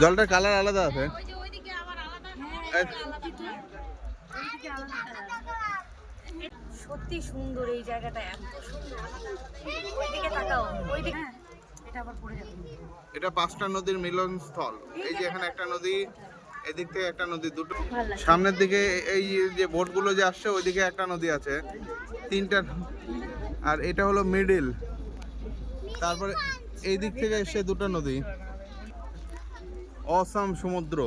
জলটার colour আলাদা আছে। সত্যি সুন্দর এই জায়গাটা এত সুন্দর। ওইদিকে তাকাও ওইদিকে হ্যাঁ, এটা আবার পড়ে যাবে। এটা পাঁচটা নদীর মিলন স্থল। এই যে এখানে একটা নদী এদিক থেকে একটা নদী দুটো সামনের দিকে এই যে বোটগুলো যে আসছে ওইদিকে একটা নদী আছে। তিনটা আর এটা হলো মিডিল। তারপরে এই দিক থেকে এসে দুটো নদী। অসাম সমুদ্র।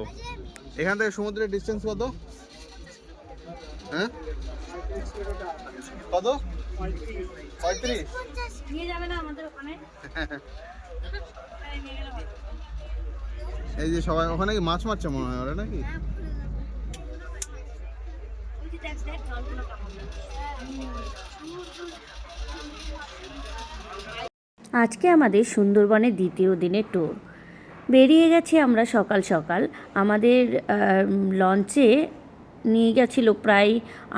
এখান থেকে সমুদ্রের ডিস্টেন্স কত? হ্যাঁ? কত? পঁয়ত্রিশ। এই যে সবাই ওখানে কি মাছ মারছে মনে হয় ওরা নাকি? ওই যে দেখ দেখ জলগুলো কেমন আজকে আমাদের সুন্দরবনের দ্বিতীয় দিনের ট্যুর বেরিয়ে গেছি আমরা সকাল সকাল। আমাদের লঞ্চে নিয়ে গেছিল প্রায়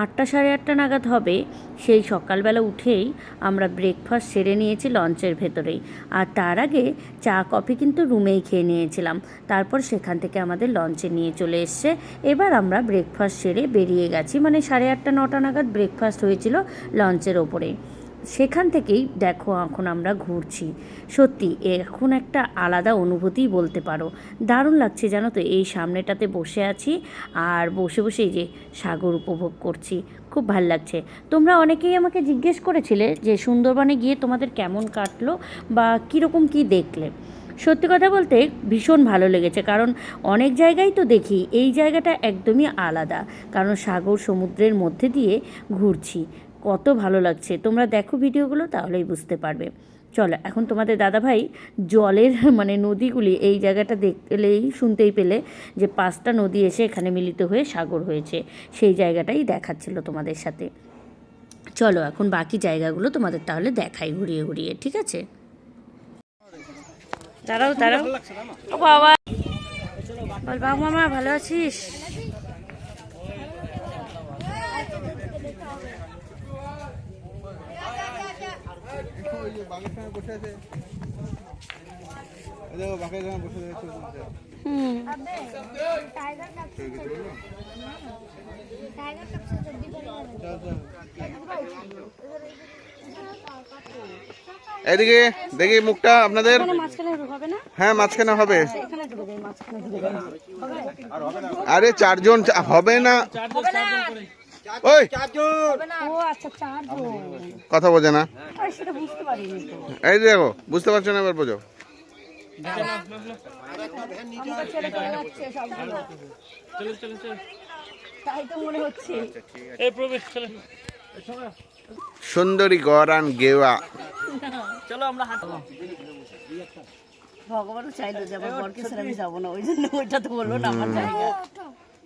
আটটা সাড়ে আটটা নাগাদ হবে। সেই সকালবেলা উঠেই আমরা ব্রেকফাস্ট সেরে নিয়েছি লঞ্চের ভেতরেই। আর তার আগে চা, কফি কিন্তু রুমেই খেয়ে নিয়েছিলাম। তারপর সেখান থেকে আমাদের লঞ্চে নিয়ে চলে এসছে। এবার আমরা ব্রেকফাস্ট সেরে বেরিয়ে গেছি। মানে সাড়ে আটটা, নটা নাগাদ ব্রেকফাস্ট হয়েছিল লঞ্চের ওপরে। সেখান থেকেই দেখো এখন আমরা ঘুরছি। সত্যি, এখন একটা আলাদা অনুভূতিই বলতে পারো। দারুণ লাগছে জানো তো, এই সামনেটাতে বসে আছি আর বসে বসে যে সাগর উপভোগ করছি। খুব ভালো লাগছে। তোমরা অনেকেই আমাকে জিজ্ঞেস করেছিলে যে সুন্দরবনে গিয়ে তোমাদের কেমন কাটলো বা কীরকম কী দেখলে। সত্যি কথা বলতে ভীষণ ভালো লেগেছে, কারণ অনেক জায়গায় তো দেখি, এই জায়গাটা একদমই আলাদা। কারণ সাগর সমুদ্রের মধ্যে দিয়ে ঘুরছি। কত ভালো লাগছে। তোমরা দেখো ভিডিওগুলো, তাহলেই বুঝতে পারবে। চলো, এখন তোমাদের দাদাভাই জলের মানে নদীগুলি এই জায়গাটা দেখলেই শুনতেই পেলে যে পাঁচটা নদী এসে এখানে মিলিত হয়ে সাগর হয়েছে। সেই জায়গাটাই দেখাচ্ছিল তোমাদের সাথে। চলো, এখন বাকি জায়গাগুলো তোমাদের তাহলে দেখাই ঘুরিয়ে ঘুরিয়ে, ঠিক আছে? দাঁড়াও দাঁড়াও। বাবা। বল, বাবু মামা, ভালো আছিস? ওই যে বাঘের সঙ্গে বসে আছে এই দেখো বাঘের সঙ্গে বসে আছে হুম এদিকে দেখি মুখটা আপনাদের মাঝখানে হবে না হ্যাঁ মাঝখানে হবে আরে চারজন চা- হবে না। ওই। আচ্ছা কথা বোঝে না। আরে সেটা বুঝতে পারিনি তো। এই যে দেখো বুঝতে পারছ না এবার বোঝো। চলে সুন্দরী গরান গেওয়া। ভগবানও চাইলো যে আমার বরকে আমি যাব না ওই জন্য ওইটা তো বলল না আমার জায়গা চলো।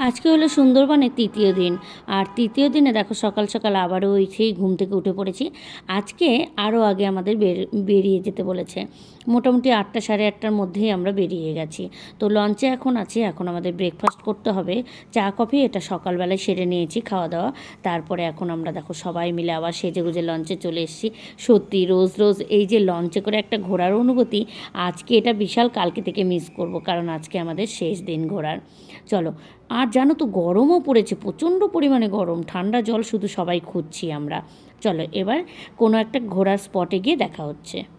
আজকে হলো সুন্দরবনের তৃতীয় দিন। আর তৃতীয় দিনে দেখো সকাল সকাল আবারও ওই সেই ঘুম থেকে উঠে পড়েছি। আজকে আরও আগে আমাদের বের- বেরিয়ে যেতে বলেছে। মোটামুটি আটটা সাড়ে আটটার মধ্যেই আমরা বেরিয়ে গেছি। তো লঞ্চে এখন আছি, এখন আমাদের ব্রেকফাস্ট করতে হবে। চা কফি এটা সকালবেলায় সেরে নিয়েছি খাওয়া দাওয়া তারপরে এখন আমরা দেখো সবাই মিলে আবার সেজে গুজে লঞ্চে চলে এসেছি। সত্যি রোজ রোজ এই যে লঞ্চে করে একটা ঘোরার অনুভূতি, আজকে এটা বিশাল কালকে থেকে মিস করব, কারণ আজকে আমাদের শেষ দিন ঘোরার। চলো, আর জানো তো গরমও পড়েছে, প্রচণ্ড পরিমাণে গরম। ঠান্ডা জল শুধু সবাই খুঁজছি আমরা। চলো এবার কোনো একটা ঘোরার স্পটে গিয়ে দেখা হচ্ছে।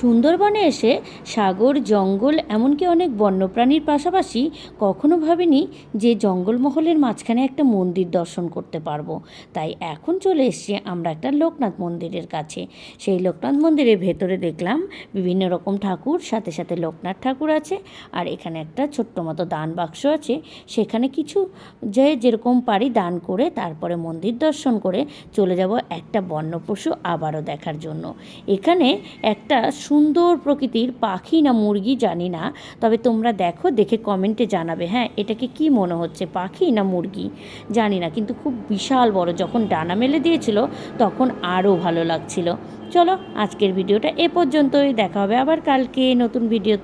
সুন্দরবনে এসে সাগর, জঙ্গল, এমনকি অনেক বন্যপ্রাণীর পাশাপাশি কখনো ভাবিনি যে জঙ্গলমহলের মাঝখানে একটা মন্দির দর্শন করতে পারব। তাই এখন চলে এসেছি আমরা একটা লোকনাথ মন্দিরের কাছে। সেই লোকনাথ মন্দিরের ভেতরে দেখলাম বিভিন্ন রকম ঠাকুর, সাথে সাথে লোকনাথ ঠাকুর আছে আর এখানে একটা ছোট্ট মতো দান বাক্স আছে। সেখানে কিছু যে যেরকম পারি দান করে তারপরে মন্দির দর্শন করে চলে যাব একটা বন্য পশু আবারও দেখার জন্য। এখানে একটা সুন্দর প্রকৃতির পাখি না মুরগি জানি না, তবে তোমরা দেখো, দেখে কমেন্টে জানাবে হ্যাঁ এটাকে কি মনে হচ্ছে, পাখি না মুরগি? জানি না, কিন্তু খুব বিশাল বড়, যখন ডানা মেলে দিয়েছিল, তখন আরও ভালো লাগছিল। চলো, আজকের ভিডিওটা এ পর্যন্তই, দেখা হবে আবার কালকে নতুন ভিডিও